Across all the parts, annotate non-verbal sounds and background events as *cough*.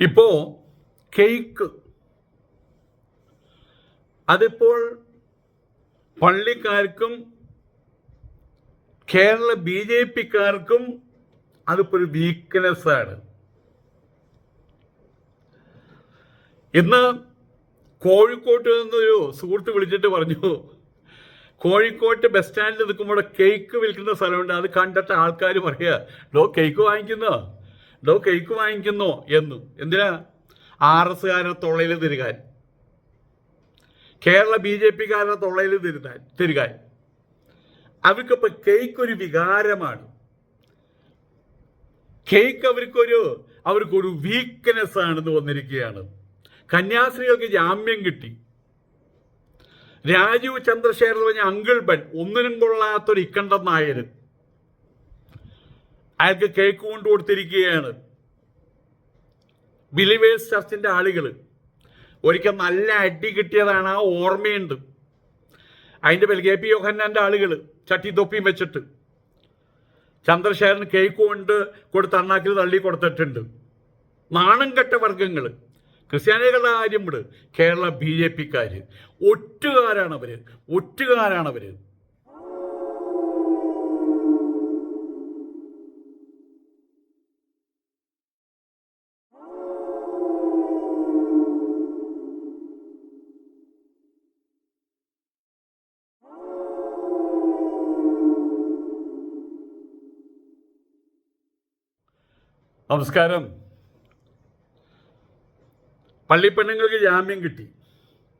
ഇപ്പോ കേക്ക്. അതിപ്പോൾ പള്ളിക്കാർക്കും കേരള ബി ജെ പിക്കാർക്കും അതിപ്പോൾ ഒരു വീക്ക്നെസ് ആണ്. ഇന്ന് കോഴിക്കോട്ട് നിന്നൊരു സുഹൃത്ത് വിളിച്ചിട്ട് പറഞ്ഞു കോഴിക്കോട്ട് ബസ് സ്റ്റാൻഡിൽ നിൽക്കുമ്പോൾ കേക്ക് വിൽക്കുന്ന സ്ഥലമുണ്ട് അത് കണ്ടിട്ട് ആൾക്കാർ പറയുക ഡോ കേക്ക് വാങ്ങിക്കുന്നോ? ഡോ കേക്ക് വാങ്ങിക്കുന്നോ എന്നു. എന്തിനാ? ആർ എസ്കാരുടെ തൊള്ളയിൽ തിരുകാൻ. കേരള ബി ജെ പിക്കാരുടെ തൊള്ളയിൽ തിരുതാൻ തിരുകാൻ. അവർക്കിപ്പോൾ കേക്ക് ഒരു വികാരമാണ്. കേക്ക് അവർക്കൊരു അവർക്കൊരു വീക്ക്നെസ് ആണെന്ന് വന്നിരിക്കുകയാണ്. കന്യാസ്ത്രീകൾക്ക് ജാമ്യം കിട്ടി. രാജീവ് ചന്ദ്രശേഖർ പറഞ്ഞ അങ്കിൾ ബൻ ഒന്നിനും കൊള്ളാത്തൊരു ഇക്കണ്ടൻ നായർ അയാൾക്ക് കേക്ക് കൊണ്ട് കൊടുത്തിരിക്കുകയാണ്. ബിലിവേഴ്സ് ചർച്ചിന്റെ ആളുകൾ. ഒരിക്കൽ നല്ല അടി കിട്ടിയതാണ് ആ ഓർമ്മയുണ്ട്. അതിന്റെ പേര് കെ പി യോഹന്നാന്റെ ആളുകൾ ചട്ടി തൊപ്പിയും വെച്ചിട്ട്. ചന്ദ്രശേഖരൻ കേക്ക് കൊണ്ട് കൊടുത്ത് അണ്ണാക്കിൽ തള്ളി കൊടുത്തിട്ടുണ്ട്. നാണം കെട്ട വർഗങ്ങൾ. ക്രിസ്ത്യാനികളുടെ കാര്യം വിട്. കേരള ബി ജെ പിക്കാർ ഒറ്റുകാരാണവർ ഒറ്റുകാരാണവർ നമസ്കാരം. പള്ളിപ്പെണ്ണുങ്ങൾക്ക് ജാമ്യം കിട്ടി.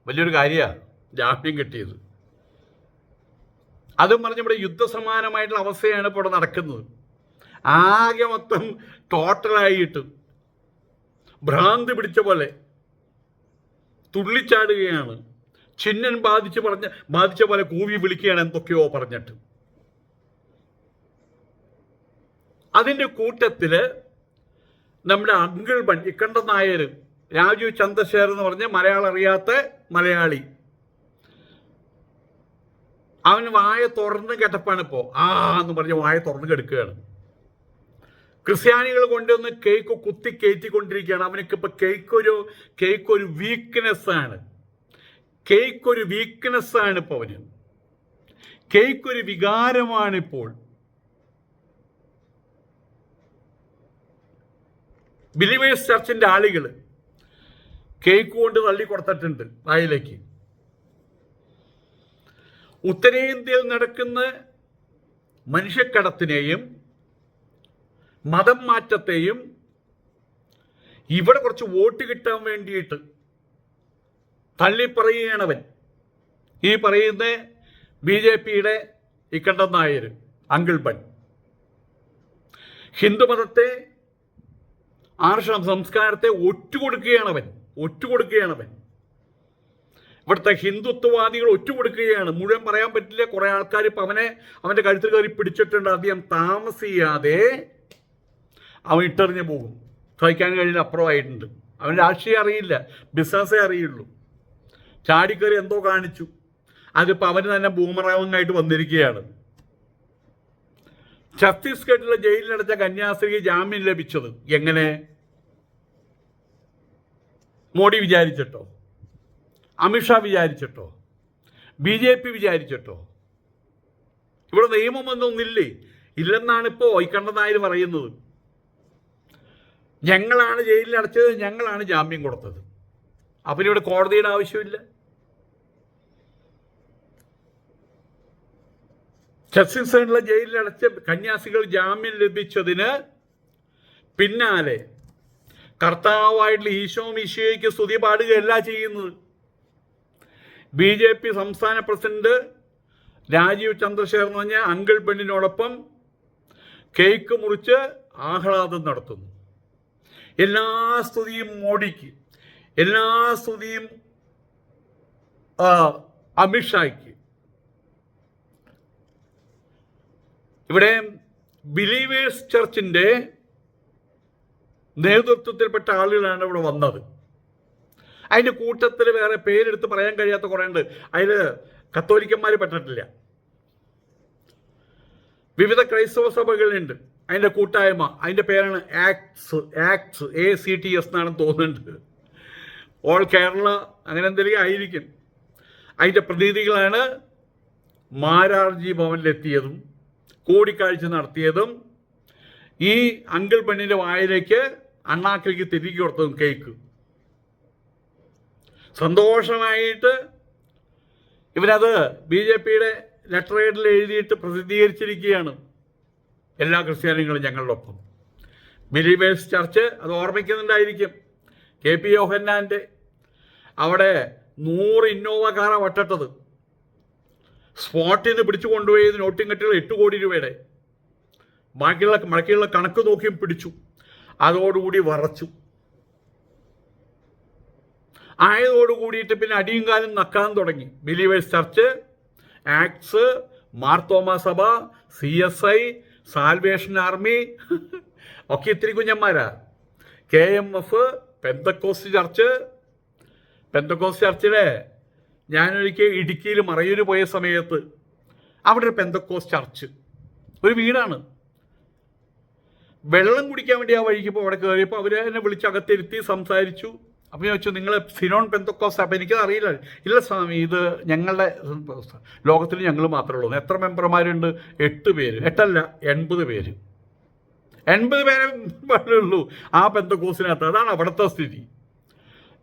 വലിയൊരു കാര്യമാണ് ജാമ്യം കിട്ടിയത്. അതും പറഞ്ഞ് ഇവിടെ യുദ്ധസമാനമായിട്ടുള്ള അവസ്ഥയാണ് ഇപ്പോൾ ഇവിടെ നടക്കുന്നത്. ആകെ മൊത്തം ടോട്ടലായിട്ട് ഭ്രാന്തി പിടിച്ച പോലെ തുള്ളിച്ചാടുകയാണ്. ചിഹ്നൻ ബാധിച്ച് പറഞ്ഞ ബാധിച്ച പോലെ കൂവി വിളിക്കുകയാണ് എന്തൊക്കെയോ പറഞ്ഞിട്ട്. അതിന്റെ കൂട്ടത്തിൽ നമ്മുടെ അങ്കിൾ ഇക്കണ്ട നായർ രാജു ചന്ദ്രശേഖർ എന്ന് പറഞ്ഞ മലയാളം അറിയാത്ത മലയാളി. അവൻ വായ തുറന്ന് കിടപ്പാണ് ഇപ്പോൾ ആ എന്ന് പറഞ്ഞ് വായ തുറന്ന് കിടക്കുകയാണ്. ക്രിസ്ത്യാനികൾ കൊണ്ടുവന്ന് കേക്ക് കുത്തി കയറ്റിക്കൊണ്ടിരിക്കുകയാണ്. അവനക്ക് ഇപ്പൊ കേക്ക് ഒരു കേക്ക് ഒരു വീക്ക്നെസ് ആണ്. കേക്ക് ഒരു വീക്ക്നെസ് ആണ് ഇപ്പോൾ അവന്. കേക്ക് ഒരു വികാരമാണ് ബിലിവേഴ്സ് ചർച്ചിന്റെ ആളുകൾ കേക്ക് കൊണ്ട് തള്ളി കൊടുത്തിട്ടുണ്ട് വായിലേക്ക്. ഉത്തരേന്ത്യയിൽ നടക്കുന്ന മനുഷ്യക്കടത്തിനെയും മതം മാറ്റത്തെയും ഇവിടെ കുറച്ച് വോട്ട് കിട്ടാൻ വേണ്ടിയിട്ട് തള്ളിപ്പറയുകയാണവൻ. ഈ പറയുന്ന ബി ജെ പിയുടെ ഇക്കണ്ടൻ നായർ അങ്കിൾ ബൻ ഹിന്ദുമതത്തെ ആർഷ സംസ്കാരത്തെ ഒറ്റുകൊടുക്കുകയാണവൻ. അവൻ ഇവിടുത്തെ ഹിന്ദുത്വവാദികൾ ഒറ്റുകൊടുക്കുകയാണ്. മുഴുവൻ പറയാൻ പറ്റില്ല. കുറെ ആൾക്കാർ ഇപ്പം അവനെ അവന്റെ കഴുത്തിൽ കയറി പിടിച്ചിട്ടുണ്ട്. അദ്ദേഹം താമസിയാതെ അവൻ ഇട്ടെറിഞ്ഞു പോകും. സഹിക്കാൻ കഴിഞ്ഞ അപ്പുറമായിട്ടുണ്ട്. അവൻ രാഷ്ട്രീയം അറിയില്ല. ബിസിനസ്സേ അറിയുള്ളൂ. ചാടിക്കറി എന്തോ കാണിച്ചു. അതിപ്പോൾ അവന് തന്നെ ബൂമറാങ്ങായിട്ട് വന്നിരിക്കുകയാണ്. ഛത്തീസ്ഗഡിലെ ജയിലിലടച്ച കന്യാസ്ത്രീക്ക് ജാമ്യം ലഭിച്ചത് എങ്ങനെ? മോഡി വിചാരിച്ചിട്ടോ? അമിത്ഷാ വിചാരിച്ചിട്ടോ? ബി ജെ പി വിചാരിച്ചിട്ടോ? ഇവിടെ നിയമമൊന്നൊന്നില്ലേ ഇല്ലെന്നാണ് ഇപ്പോൾ ഇക്കണ്ട നായർ പറയുന്നത്. ഞങ്ങളാണ് ജയിലിൽ അടച്ചത് ഞങ്ങളാണ് ജാമ്യം കൊടുത്തത്. അപ്പം ഇവിടെ കോടതിയുടെ ആവശ്യമില്ല. ഛത്തീസ്ഗഡിലെ ജയിലിൽ അടച്ച കന്യാസികൾ ജാമ്യം ലഭിച്ചതിന് പിന്നാലെ കർത്താവായിട്ടുള്ള ഈശോ മിശിയോയ്ക്ക് സ്തുതി പാടുകയല്ല ചെയ്യുന്നത്. ബി ജെ പി സംസ്ഥാന പ്രസിഡന്റ് രാജീവ് ചന്ദ്രശേഖർ എന്ന് പറഞ്ഞ അങ്കിൾ പെണ്ണിനോടൊപ്പം കേക്ക് മുറിച്ച് ആഹ്ലാദം നടത്തുന്നു. എല്ലാ സ്തുതിയും മോഡിക്ക് എല്ലാ സ്തുതിയും അമിത്ഷായ്ക്ക്. ഇവിടെ ബിലീവേഴ്സ് ചർച്ചിന്റെ നേതൃത്വത്തിൽപ്പെട്ട ആളുകളാണ് ഇവിടെ വന്നത്. അതിന്റെ കൂട്ടത്തിൽ വേറെ പേരെടുത്ത് പറയാൻ കഴിയാത്ത കുറേ ഉണ്ട് അതിൽ കത്തോലിക്കന്മാർ പെട്ടിട്ടില്ല. വിവിധ ക്രൈസ്തവ സഭകളുണ്ട് അതിന്റെ കൂട്ടായ്മ. അതിന്റെ പേരാണ് ACTS ACTS A C T S എന്നാണ് തോന്നുന്നുണ്ട് ഓൾ കേരള അങ്ങനെ എന്തെങ്കിലും ആയിരിക്കും. അതിന്റെ പ്രതിനിധികളാണ് മാരാർജി ഭവനിലെത്തിയതും കൂടിക്കാഴ്ച നടത്തിയതും ഈ അങ്കിൾ പെണ്ണിന്റെ വായിലേക്ക് അണ്ണാക്കിലേക്ക് തിരികെ കൊടുത്തതും കേക്ക്. സന്തോഷമായിട്ട് ഇവരത് ബി ജെ പിയുടെ ലെറ്റർ ഹെഡിൽ എഴുതിയിട്ട് പ്രസിദ്ധീകരിച്ചിരിക്കുകയാണ് എല്ലാ ക്രിസ്ത്യാനികളും ഞങ്ങളുടെ ഒപ്പം ബിലീവേഴ്സ് ചർച്ച് അത് ഓർമ്മിക്കുന്നുണ്ടായിരിക്കും. കെ പി യോഹന്നാന്റെ അവിടെ നൂറ് ഇന്നോവ കാറ വട്ടട്ടത് സ്പോട്ടിൽ നിന്ന് പിടിച്ചു കൊണ്ടുപോയത് നോട്ടിങ് കെട്ടുകൾ എട്ട് കോടി രൂപയുടെ. ബാക്കിയുള്ള മഴക്കിയുള്ള കണക്ക് നോക്കിയും പിടിച്ചു. അതോടുകൂടി വറച്ചു. ആയതോട് കൂടിയിട്ട് പിന്നെ അടിയും കാലം നക്കാൻ തുടങ്ങി. ബിലീവേഴ്സ് ചർച്ച് ആക്ട്സ് മാർത്തോമ സഭ C S I Salvation Army *laughs* ഒക്കെ ഇത്തിരി കുഞ്ഞന്മാരാ. K M F Pentecost church. Pentecost ചർച്ചിലെ ഞാനൊരിക്കൽ ഇടുക്കിയിൽ മറയൂര് പോയ സമയത്ത് അവിടെ ഒരു പെന്തക്കോസ് ചർച്ച് ഒരു വീടാണ്. വെള്ളം കുടിക്കാൻ വേണ്ടി ആ വഴിക്ക് ഇപ്പോൾ അവിടെ കയറിയപ്പോൾ അവർ എന്നെ വിളിച്ച് അകത്തിരുത്തി സംസാരിച്ചു. അപ്പോൾ ഞാൻ ചോദിച്ചു നിങ്ങൾ സിനോൺ പെന്തക്കോസ് അപ്പം എനിക്കത് അറിയില്ല ഇല്ല സ്വാമി ഇത് ഞങ്ങളുടെ ലോകത്തിൽ ഞങ്ങൾ മാത്രമേ ഉള്ളൂ. എത്ര മെമ്പർമാരുണ്ട്? എട്ട് പേര്. എട്ടല്ല എൺപത് പേര്. എൺപത് പേരെ ഉള്ളൂ ആ പെന്തക്കോസിനകത്ത്. അതാണ് അവിടുത്തെ സ്ഥിതി.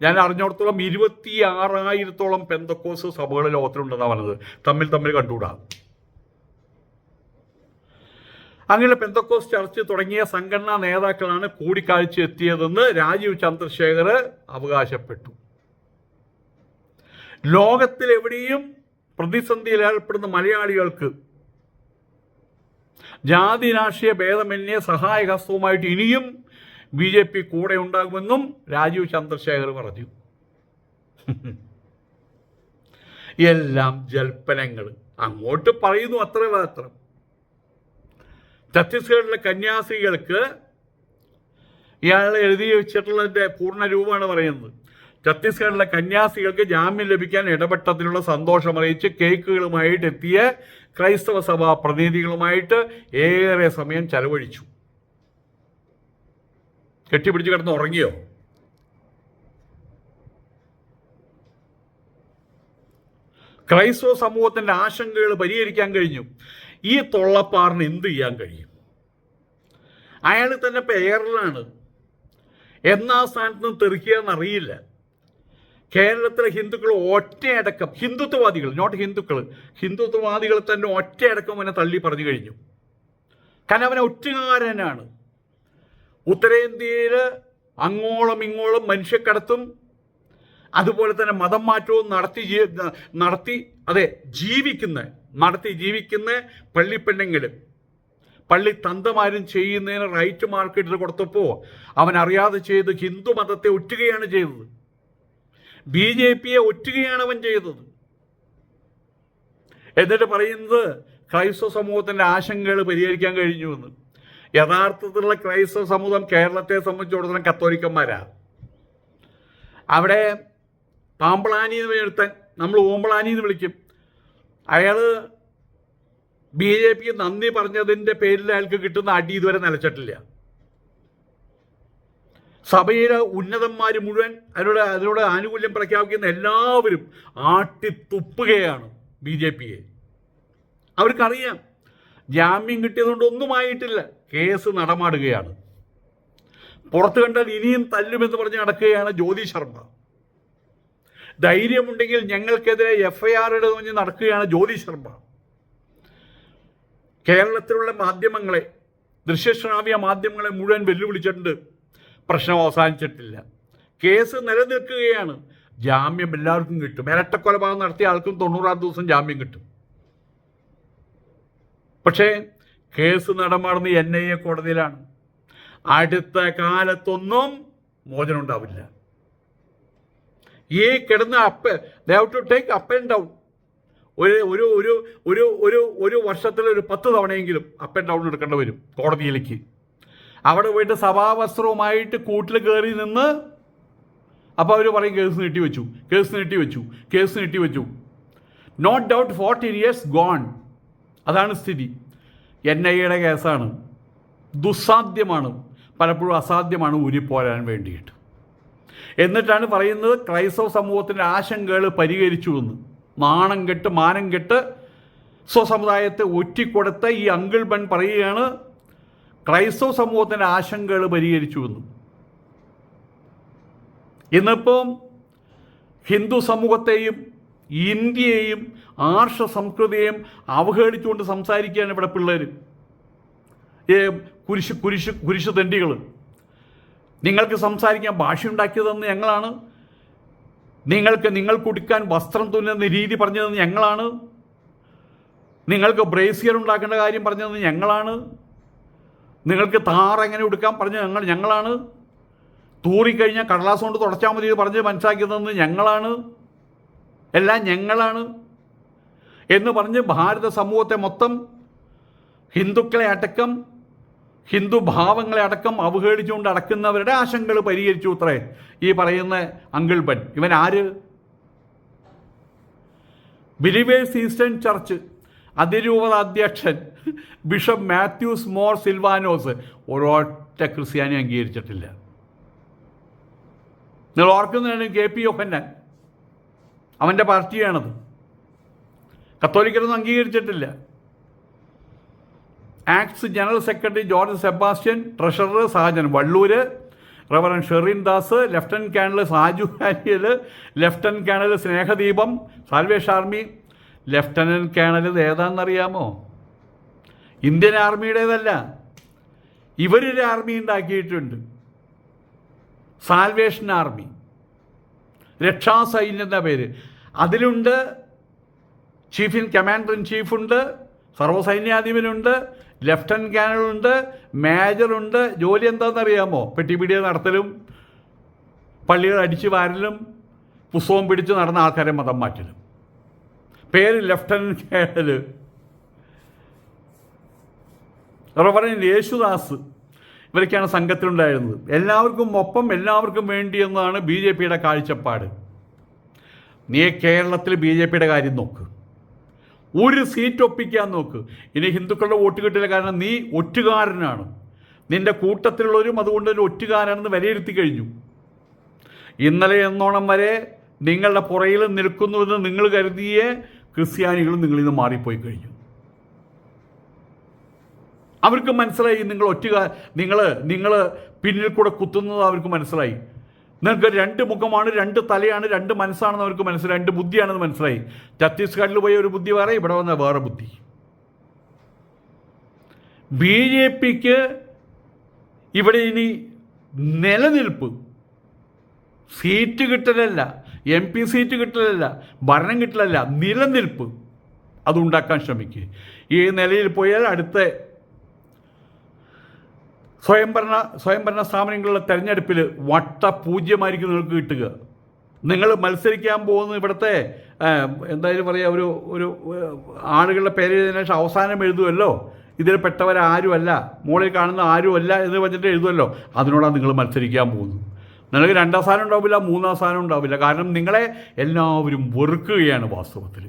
ഞാൻ അറിഞ്ഞിടത്തോളം ഇരുപത്തി ആറായിരത്തോളം പെന്തക്കോസ് സഭകൾ ലോകത്തിലുണ്ടെന്നാണ് പറഞ്ഞത്. തമ്മിൽ തമ്മിൽ കണ്ടുകൂടാ. അങ്ങനെ പെന്തക്കോസ് ചർച്ച് തുടങ്ങിയ സംഘടനാ നേതാക്കളാണ് കൂടിക്കാഴ്ച എത്തിയതെന്ന് രാജീവ് ചന്ദ്രശേഖർ അവകാശപ്പെട്ടു. ലോകത്തിലെവിടെയും പ്രതിസന്ധിയിൽ ഏർപ്പെടുന്ന മലയാളികൾക്ക് ജാതി രാഷ്ട്രീയ ഭേദമന്യേ സഹായഹസ്തവുമായിട്ട് ഇനിയും ബി ജെ പി കൂടെ ഉണ്ടാകുമെന്നും രാജീവ് ചന്ദ്രശേഖർ പറഞ്ഞു. എല്ലാം ജൽപ്പനങ്ങൾ അങ്ങോട്ട് പറയുന്നു അത്ര മാത്രം. ഛത്തീസ്ഗഡിലെ കന്യാസ്ത്രീകൾക്ക് ഇയാൾ എഴുതി വെച്ചിട്ടുള്ളതിന്റെ പൂർണ രൂപമാണ് പറയുന്നത്. ഛത്തീസ്ഗഡിലെ കന്യാസ്ത്രീകൾക്ക് ജാമ്യം ലഭിക്കാൻ ഇടപെട്ടതിലുള്ള സന്തോഷം അറിയിച്ച് കേക്കുകളുമായിട്ട് എത്തിയ ക്രൈസ്തവ സഭാ പ്രതിനിധികളുമായിട്ട് ഏറെ സമയം ചെലവഴിച്ചു. കെട്ടിപ്പിടിച്ച് കിടന്ന് ഉറങ്ങിയോ? ക്രൈസ്തവ സമൂഹത്തിന്റെ ആശങ്കകൾ പരിഹരിക്കാൻ കഴിഞ്ഞു. ഈ തൊള്ളപ്പാറിന് എന്ത് ചെയ്യാൻ കഴിയും? അയാൾ തന്നെ പേരിലാണ് എന്നാ സ്ഥാനത്ത് നിന്ന് തെറിക്കുക എന്നറിയില്ല കേരളത്തിലെ ഹിന്ദുക്കൾ ഒറ്റയടക്കം ഹിന്ദുത്വവാദികൾ നോട്ട് ഹിന്ദുക്കൾ ഹിന്ദുത്വവാദികൾ തന്നെ ഒറ്റയടക്കം അവനെ തള്ളി പറഞ്ഞു കഴിഞ്ഞു. കാരണം അവനെ ഒറ്റുകാരനാണ്. ഉത്തരേന്ത്യയിൽ അങ്ങോളം ഇങ്ങോളം മനുഷ്യക്കടത്തും അതുപോലെ തന്നെ മതം മാറ്റവും നടത്തി നടത്തി അതെ ജീവിക്കുന്ന നടത്തി ജീവിക്കുന്ന പള്ളിപ്പെണ്ണെങ്കിലും പള്ളി തന്തമാരും ചെയ്യുന്നതിന് റൈറ്റ് മാർക്കറ്റിൽ കൊടുത്തപ്പോൾ അവൻ അറിയാതെ ചെയ്ത് ഹിന്ദു മതത്തെ ഒറ്റുകയാണ് ചെയ്തത്. ബി ജെ പിയെ ഒറ്റുകയാണ് അവൻ ചെയ്തത്. എന്നിട്ട് പറയുന്നത് ക്രൈസ്തവ സമൂഹത്തിന്റെ ആശങ്കകൾ പരിഹരിക്കാൻ കഴിഞ്ഞു എന്ന് യഥാർത്ഥത്തിലുള്ള ക്രൈസ്തവ സമൂഹം കേരളത്തെ സംബന്ധിച്ചിടത്തോളം കത്തോലിക്കന്മാരാ. അവിടെ പാമ്പളാനി എന്ന് എടുത്താൻ നമ്മൾ ഓമ്പളാനി എന്ന് വിളിക്കും. അയാൾ ബി ജെ പിക്ക് നന്ദി പറഞ്ഞതിന്റെ പേരിൽ അയാൾക്ക് കിട്ടുന്ന അടി ഇതുവരെ നിലച്ചിട്ടില്ല. സഭയിലെ ഉന്നതന്മാർ മുഴുവൻ അതിനോട് അതിനോട് ആനുകൂല്യം പ്രഖ്യാപിക്കുന്ന എല്ലാവരും ആട്ടിത്തുപ്പുകയാണ് ബി ജെ പിയെ. അവർക്കറിയാം ജാമ്യം കിട്ടിയതുകൊണ്ട് ഒന്നും ആയിട്ടില്ല. കേസ് നടമാടുകയാണ്. പുറത്തു കണ്ടാൽ ഇനിയും തല്ലുമെന്ന് പറഞ്ഞ് നടക്കുകയാണ് ജ്യോതി ശർമ്മ. ധൈര്യമുണ്ടെങ്കിൽ ഞങ്ങൾക്കെതിരെ എഫ് ഐ ആർ ഇടുമെന്ന് നടക്കുകയാണ് ജ്യോതി ശർമ്മ. കേരളത്തിലുള്ള മാധ്യമങ്ങളെ ദൃശ്യശ്രാവ്യ മാധ്യമങ്ങളെ മുഴുവൻ വെല്ലുവിളിച്ചിട്ടുണ്ട്. പ്രശ്നം അവസാനിച്ചിട്ടില്ല. കേസ് നിലനിൽക്കുകയാണ്. ജാമ്യം എല്ലാവർക്കും കിട്ടും. ഇരട്ട കൊലപാതകം നടത്തിയ ആൾക്കും തൊണ്ണൂറാം ദിവസം ജാമ്യം കിട്ടും. പക്ഷേ കേസ് നടമാടുന്ന എൻ ഐ എ കോടതിയിലാണ്. അടുത്ത കാലത്തൊന്നും മോചനം ഉണ്ടാവില്ല. ഈ കിടന്ന up Dev to take up and down ഒരു ഒരു ഒരു ഒരു ഒരു ഒരു വർഷത്തിൽ ഒരു പത്ത് തവണയെങ്കിലും അപ്പ് ആൻഡ് ഡൗൺ എടുക്കേണ്ടി വരും കോടതിയിലേക്ക്. അവിടെ പോയിട്ട് സഭാവസ്ത്രവുമായിട്ട് കൂട്ടിൽ കയറി നിന്ന് അപ്പോൾ അവർ പറയും കേസ് നീട്ടി വെച്ചു കേസ് നീട്ടി വെച്ചു കേസ് നീട്ടി വെച്ചു. Not doubt fourteen years gone അതാണ് സ്ഥിതി. എൻ ഐ എയുടെ കേസാണ്. ദുസ്സാധ്യമാണ്. പലപ്പോഴും അസാധ്യമാണ് ഊരിപ്പോരാൻ വേണ്ടിയിട്ട്. എന്നിട്ടാണ് പറയുന്നത് ക്രൈസ്തവ സമൂഹത്തിന്റെ ആശങ്കകൾ പരിഹരിച്ചു എന്ന് നാണം കെട്ട് മാനം കെട്ട് സ്വസമുദായത്തെ ഒറ്റിക്കൊടുത്ത ഈ അങ്കിൾ ബൺ പറയുകയാണ് ക്രൈസ്തവ സമൂഹത്തിന്റെ ആശങ്കകൾ പരിഹരിച്ചു എന്ന് ഇന്നിപ്പം ഹിന്ദു സമൂഹത്തെയും ഇന്ത്യയെയും ആർഷ സംസ്കൃതിയെയും അവഹേളിച്ചുകൊണ്ട് സംസാരിക്കുകയാണ് ഇവിടെ പിള്ളേർ കുരിശ് കുരിശ് കുരിശ് തെണ്ടികൾ. നിങ്ങൾക്ക് സംസാരിക്കാൻ ഭാഷയുണ്ടാക്കിയതെന്ന് ഞങ്ങളാണ്. നിങ്ങൾക്ക് നിങ്ങൾ കുടിക്കാൻ വസ്ത്രം തുന്നുന്ന രീതി പറഞ്ഞതെന്ന് ഞങ്ങളാണ്. നിങ്ങൾക്ക് ബ്രേസിയർ ഉണ്ടാക്കേണ്ട കാര്യം പറഞ്ഞതെന്ന് ഞങ്ങളാണ്. നിങ്ങൾക്ക് താർ എങ്ങനെ ഉടുക്കാൻ പറഞ്ഞത് ഞങ്ങൾ ഞങ്ങളാണ്. തൂറിക്കഴിഞ്ഞാൽ കടലാസ് കൊണ്ട് തുടച്ചാൽ മതി പറഞ്ഞ് മനസ്സിലാക്കിയതെന്ന് ഞങ്ങളാണ്. എല്ലാം ഞങ്ങളാണ് എന്ന് പറഞ്ഞ് ഭാരത സമൂഹത്തെ മൊത്തം ഹിന്ദുക്കളെ അടക്കം ഹിന്ദു ഭാവങ്ങളെ അടക്കം അവഹേളിച്ചുകൊണ്ട് അടക്കുന്നവരുടെ ആശങ്കകൾ പരിഹരിച്ചു അത്രേ. ഈ പറയുന്ന അങ്കിൾ ബൻ ഇവൻ ആര്? ബിലിവേഴ്സ് ഈസ്റ്റേൺ ചർച്ച് അതിരൂപത അധ്യക്ഷൻ ബിഷപ്പ് മാത്യൂസ് മോർ സിൽവാനോസ്. ഒരൊറ്റ ക്രിസ്ത്യാനി അംഗീകരിച്ചിട്ടില്ല. നിങ്ങൾ ഓർക്കുന്നതാണ് കെ പി ഒപ്പന്നൻ അവന്റെ പാർട്ടിയാണത്. കത്തോലിക്കരൊന്നും അംഗീകരിച്ചിട്ടില്ല. ACTS general secretary George Sebastian treasurer Sajan Valloor reverend Sherin Das lieutenant colonel Saju Hariyal lieutenant colonel Snehadeepam Salvation Army lieutenant colonel ഇത് ഏതാണെന്നറിയാമോ? ഇന്ത്യൻ ആർമിയുടേതല്ല. ഇവരൊരു ആർമി ഉണ്ടാക്കിയിട്ടുണ്ട്. Salvation Army. രക്ഷാസൈന്യം എന്ന പേര്. അതിലുണ്ട് ചീഫ് ഇൻ കമാൻഡർ ഇൻ ചീഫുണ്ട് സർവസൈന്യാധിപനുണ്ട് ലെഫ്റ്റനന്റ് കേണലുണ്ട് മേജറുണ്ട് ജോലി എന്താണെന്നറിയാമോ? പെട്ടിപിടിയ നടത്തലും പള്ളികൾ അടിച്ചു വാരലും പുസ്തകം പിടിച്ച് നടന്ന ആൾക്കാരെ മതം മാറ്റലും. പേര് ലെഫ്റ്റനന്റ് കേണൽ റവറൻ യേശുദാസ് ഇവരൊക്കെയാണ് സംഘത്തിലുണ്ടായിരുന്നത്. എല്ലാവർക്കും ഒപ്പം എല്ലാവർക്കും വേണ്ടി എന്നതാണ് ബി ജെ പിയുടെ കാഴ്ചപ്പാട്. നീ കേരളത്തിൽ ബി ജെ പിയുടെ കാര്യം നോക്ക്. ഒരു സീറ്റ് ഒപ്പിക്കാൻ നോക്ക്. ഇനി ഹിന്ദുക്കളുടെ വോട്ട് കിട്ടില്ല കാരണം നീ ഒറ്റുകാരനാണ്. നിന്റെ കൂട്ടത്തിലുള്ളവരും അതുകൊണ്ട് തന്നെ ഒറ്റുകാരനെന്ന് വിലയിരുത്തി കഴിഞ്ഞു. ഇന്നലെ എന്നോണം വരെ നിങ്ങളുടെ പുറയിൽ നിൽക്കുന്നുവെന്ന് നിങ്ങൾ കരുതിയേ ക്രിസ്ത്യാനികളും നിങ്ങളിൽ നിന്ന് മാറിപ്പോയി കഴിഞ്ഞു. അവർക്ക് മനസ്സിലായി. നിങ്ങൾ ഒറ്റുക നിങ്ങൾ നിങ്ങൾ പിന്നിൽ കൂടെ കുത്തുന്നത് അവർക്ക് മനസ്സിലായി. നിങ്ങൾക്ക് രണ്ട് മുഖമാണ് രണ്ട് തലയാണ് രണ്ട് മനസ്സാണെന്ന് അവർക്ക് മനസ്സിലായി. രണ്ട് ബുദ്ധിയാണെന്ന് മനസ്സിലായി. ഛത്തീസ്ഗഡിൽ പോയ ഒരു ബുദ്ധി വേറെ ഇവിടെ വന്ന വേറെ ബുദ്ധി. ബി ജെ പിക്ക് ഇവിടെ ഇനി നിലനിൽപ്പ്. സീറ്റ് കിട്ടലല്ല എം പി സീറ്റ് കിട്ടലല്ല ഭരണം കിട്ടലല്ല നിലനിൽപ്പ്. അതുണ്ടാക്കാൻ ശ്രമിക്കുക ഈ നിലയിൽ പോയാൽ അടുത്ത സ്വയംഭരണ സ്വയംഭരണ സ്ഥാപനങ്ങളിലെ തെരഞ്ഞെടുപ്പിൽ വട്ട പൂജ്യമായിരിക്കും നിങ്ങൾക്ക് കിട്ടുക. നിങ്ങൾ മത്സരിക്കാൻ പോകുന്ന ഇവിടുത്തെ എന്തായാലും പറയുക ഒരു ഒരു ആളുകളുടെ പേര് ശേഷം അവസാനം എഴുതുമല്ലോ ഇതിൽ പെട്ടവരാരുമല്ല. മുകളിൽ കാണുന്ന ആരുമല്ല എന്ന് പറഞ്ഞിട്ട് എഴുതുമല്ലോ അതിനോടാണ് നിങ്ങൾ മത്സരിക്കാൻ പോകുന്നത്. നിങ്ങൾക്ക് രണ്ടാം സ്ഥാനം ഉണ്ടാവില്ല മൂന്നാം സ്ഥാനം ഉണ്ടാവില്ല. കാരണം നിങ്ങളെ എല്ലാവരും വെറുക്കുകയാണ് വാസ്തവത്തിൽ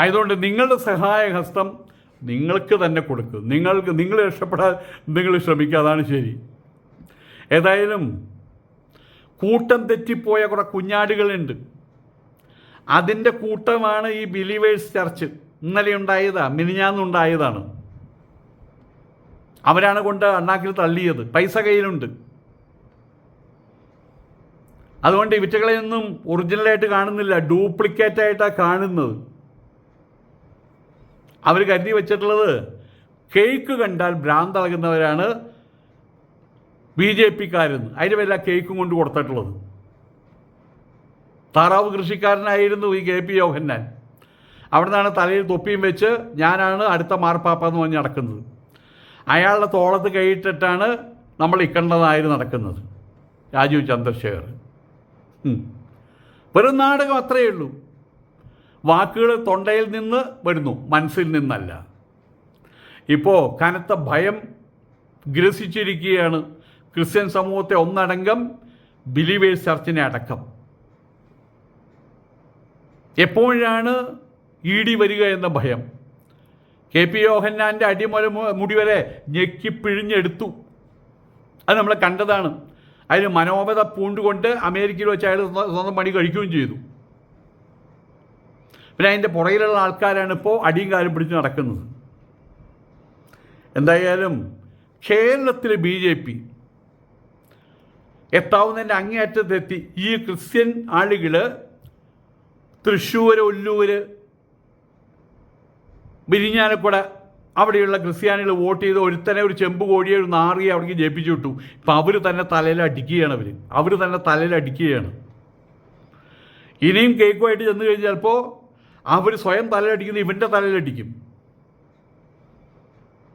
ആയതുകൊണ്ട് നിങ്ങളുടെ സഹായഹസ്തം നിങ്ങൾക്ക് തന്നെ കൊടുക്കും. നിങ്ങൾക്ക് നിങ്ങൾ രക്ഷപ്പെടാൻ നിങ്ങൾ ശ്രമിക്കുക അതാണ് ശരി. ഏതായാലും കൂട്ടം തെറ്റിപ്പോയ കുറേ കുഞ്ഞാടുകളുണ്ട്. അതിന്റെ കൂട്ടമാണ് ഈ ബിലീവേഴ്സ് ചർച്ച് ഇന്നലെ ഉണ്ടായതാണ്. മിനിഞ്ഞാന്നുണ്ടായതാണ് അവരാണ് കൊണ്ട് അണ്ണാക്കിൽ തള്ളിയത്. പൈസ കയ്യിലുണ്ട്. അതുകൊണ്ട് ഇവറ്റകളെയൊന്നും ഒറിജിനലായിട്ട് കാണുന്നില്ല. ഡ്യൂപ്ലിക്കേറ്റായിട്ടാണ് കാണുന്നത്. അവർ കരുതി വെച്ചിട്ടുള്ളത്. കേക്ക് കണ്ടാൽ ഭ്രാന്തളകുന്നവരാണ് ബി ജെ പിക്കാരെന്ന്. അതിന് വല്ല കേക്കും കൊണ്ട് കൊടുത്തിട്ടുള്ളത്. താറാവ് കൃഷിക്കാരനായിരുന്നു ഈ കെ പി യോഹന്നാൻ. അവിടെ നിന്നാണ് തലയിൽ തൊപ്പിയും വെച്ച് ഞാനാണ് അടുത്ത മാർപ്പാപ്പ എന്ന് പറഞ്ഞ് നടക്കുന്നത്. അയാളുടെ തോളത്ത് കൈയിട്ടിട്ടാണ് നമ്മൾ ഇക്കണ്ടതായി നടക്കുന്നത്. രാജീവ് ചന്ദ്രശേഖർ. വെറും നാടകം അത്രയേ ഉള്ളൂ. വാക്കുകൾ തൊണ്ടയിൽ നിന്ന് വരുന്നു മനസ്സിൽ നിന്നല്ല. ഇപ്പോൾ കനത്ത ഭയം ഗ്രസിച്ചിരിക്കുകയാണ്. ക്രിസ്ത്യൻ സമൂഹത്തെ ഒന്നടങ്കം ബിലീവേഴ്സ് ചർച്ചിനെ അടക്കം. എപ്പോഴാണ് ഇ ഡി വരിക എന്ന ഭയം? കെ പി യോഹന്നാന്റെ അടിമുല മുടി വരെ ഞെക്കി പിഴിഞ്ഞെടുത്തു. അത് നമ്മൾ കണ്ടതാണ്. അതിന് മനോബത പൂണ്ടുകൊണ്ട് അമേരിക്കയിൽ വെച്ച് അയാൾ സ്വന്തം പണി കഴിക്കുകയും ചെയ്തു. പിന്നെ അതിന്റെ പുറകിലുള്ള ആൾക്കാരാണ് ഇപ്പോൾ അടിയും കാലും പിടിച്ച് നടക്കുന്നത്. എന്തായാലും കേരളത്തിലെ ബി ജെ പി എത്താവുന്നതിന്റെ അങ്ങേയറ്റത്തെത്തി ഈ ക്രിസ്ത്യൻ ആളുകൾ തൃശ്ശൂർ ഒല്ലൂർ വിരിഞ്ഞാലക്കുട അവിടെയുള്ള ക്രിസ്ത്യാനികൾ വോട്ട് ചെയ്ത് ഒരുത്തനെ ഒരു ചെമ്പ് കോഴിയെ ഒരു നാറിയെ അവിടേക്ക് ജയിപ്പിച്ചു വിട്ടു. ഇപ്പം അവർ തന്നെ തലയിൽ അടിക്കുകയാണ് അവർ അവർ തന്നെ തലയിൽ അടിക്കുകയാണ്. ഇനിയും കേക്കുമായിട്ട് ചെന്ന് കഴിഞ്ഞാൽ ചിലപ്പോൾ അവർ സ്വയം തലയിലടിക്കുന്നത് ഇവന്റെ തലയിലടിക്കും.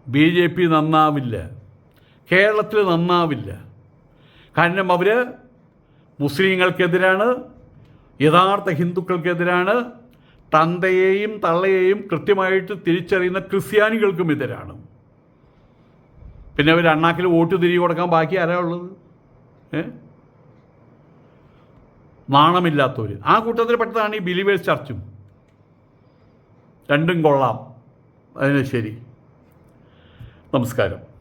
ബി ജെ പി നന്നാവില്ല. കേരളത്തിൽ നന്നാവില്ല. കാരണം അവർ മുസ്ലിങ്ങൾക്കെതിരാണ് യഥാർത്ഥ ഹിന്ദുക്കൾക്കെതിരാണ് തന്തയെയും തള്ളയെയും കൃത്യമായിട്ട് തിരിച്ചറിയുന്ന ക്രിസ്ത്യാനികൾക്കും എതിരാണ്. പിന്നെ അവർ അണ്ണാക്കിൽ വോട്ട് തിരികെ കൊടുക്കാൻ ബാക്കി ആരാ ഉള്ളത്? ഏ? നാണമില്ലാത്തവർ ആ കൂട്ടത്തിൽ പെട്ടതാണ് ഈ ബിലിവേഴ്സ് ചർച്ചും. രണ്ടും കൊള്ളാം. അതിന് ശരി. നമസ്കാരം.